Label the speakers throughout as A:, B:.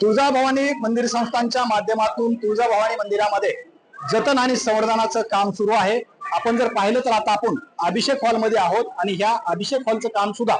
A: तुळजाभवानी मंदिर संस्थांच्या माध्यमातून तुळजाभवानी मंदिरामध्ये जतन आणि संवर्धनाचं काम सुरू आहे. आपण जर पाहिलं तर आता आपण अभिषेक हॉलमध्ये आहोत आणि ह्या अभिषेक हॉलचं काम सुद्धा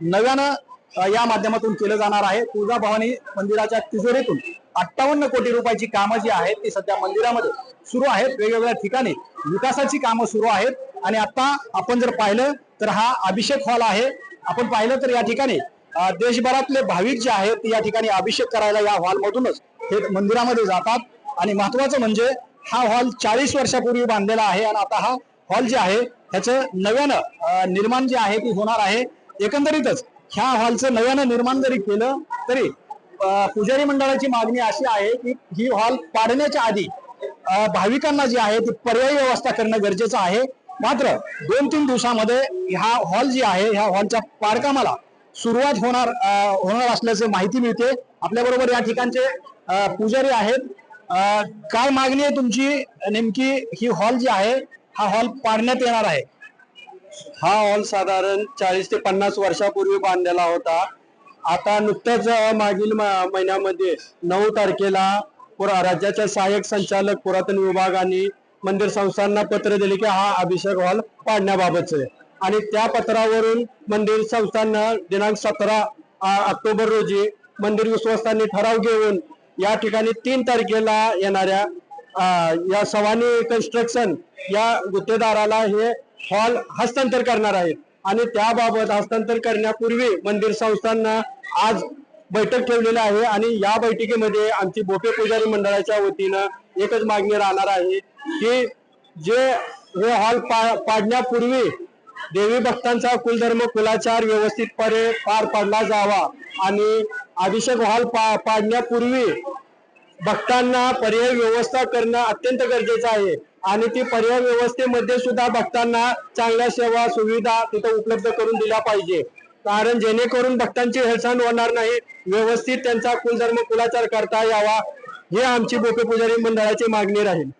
A: नव्यानं या माध्यमातून केलं जाणार आहे. तुळजाभवानी मंदिराच्या तिजोरीतून अठ्ठावन्न कोटी रुपयाची कामं जी आहेत ती सध्या मंदिरामध्ये सुरू आहेत. वेगवेगळ्या ठिकाणी विकासाची कामं सुरू आहेत. आणि आता आपण जर पाहिलं तर हा अभिषेक हॉल आहे. आपण पाहिलं तर या ठिकाणी देशभरातले भाविक जे आहेत या ठिकाणी अभिषेक करायला या हॉल मधूनच हे मंदिरामध्ये जातात. आणि महत्वाचं म्हणजे हा हॉल चाळीस वर्षापूर्वी बांधलेला आहे आणि आता हा हॉल जे आहे ह्याचं नव्यानं निर्माण जे आहे ते होणार आहे. एकंदरीतच ह्या हॉलचं नव्यानं निर्माण जरी केलं तरी पुजारी मंडळाची मागणी अशी आहे की ही हॉल पाडण्याच्या आधी भाविकांना जी आहे ती पर्यायी व्यवस्था करणं गरजेचं आहे. मात्र दोन तीन दिवसामध्ये हा हॉल जी आहे ह्या हॉलच्या पाडकामाला सुरुवात होणार होणार असल्याचं माहिती मिळते. आपल्या बरोबर या ठिकाणचे पुजारी आहेत. काय मागणी आहे तुमची? नेमकी ही हॉल जी आहे हा हॉल पाडण्यात येणार आहे.
B: हा हॉल साधारण चाळीस ते पन्नास वर्षापूर्वी बांधलेला होता. आता नुकत्याच मागील महिन्यामध्ये नऊ तारखेला पुरा- राज्याच्या सहाय्यक संचालक पुरातन विभागाने मंदिर संस्थांना पत्र दिले की हा अभिषेक हॉल पाडण्याबाबतच. आहे आणि त्या पत्रावरून मंदिर संस्थांना दिनांक सतरा ऑक्टोबर रोजी मंदिर विश्वस्तांनी ठराव घेऊन या ठिकाणी तीन तारखेला येणाऱ्या या सवानी कन्स्ट्रक्शन या गुत्तेदाराला हे हॉल हस्तांतर करणार आहेत. आणि त्याबाबत हस्तांतर करण्यापूर्वी मंदिर संस्थांना आज बैठक ठेवलेली आहे आणि या बैठकीमध्ये आमची बोपे पुजारी मंडळाच्या वतीनं एकच मागणी राहणार आहे की जे हे हॉल पा पाडण्यापूर्वी देवी भक्तांचा कुलधर्म कुलाचार व्यवस्थितपणे पार पाडला जावा आणि अभिषेक हॉल पा पाडण्यापूर्वी भक्तांना पर्याय व्यवस्था करणं अत्यंत गरजेचं आहे. आणि ती पर्याय व्यवस्थेमध्ये सुद्धा भक्तांना चांगल्या सेवा सुविधा तिथं उपलब्ध करून दिल्या पाहिजे. कारण जेणेकरून भक्तांची हेळसांड होणार नाही व्यवस्थित त्यांचा कुलधर्म कुलाचार करता यावा हे आमची बोपे पुजारी मंडळाची मागणी राहील.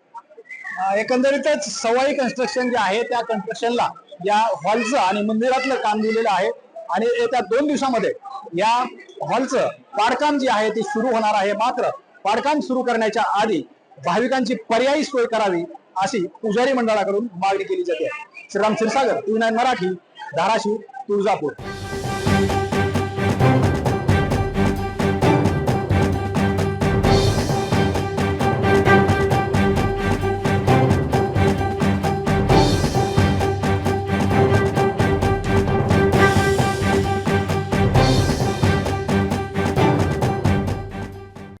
A: एकंदरीतच सवाई कन्स्ट्रक्शन जे आहे त्या कन्स्ट्रक्शनला या हॉलचं आणि मंदिरातलं काम दिलेलं आहे. आणि येत्या दोन दिवसामध्ये या हॉलचं पाडकाम जे आहे ते सुरू होणार आहे. मात्र पाडकाम सुरू करण्याच्या आधी भाविकांची पर्यायी सोय करावी अशी पुजारी मंडळाकडून मागणी केली जाते. Shriram Kshirsagar T nine Marathi Dharashiv Tuljapur.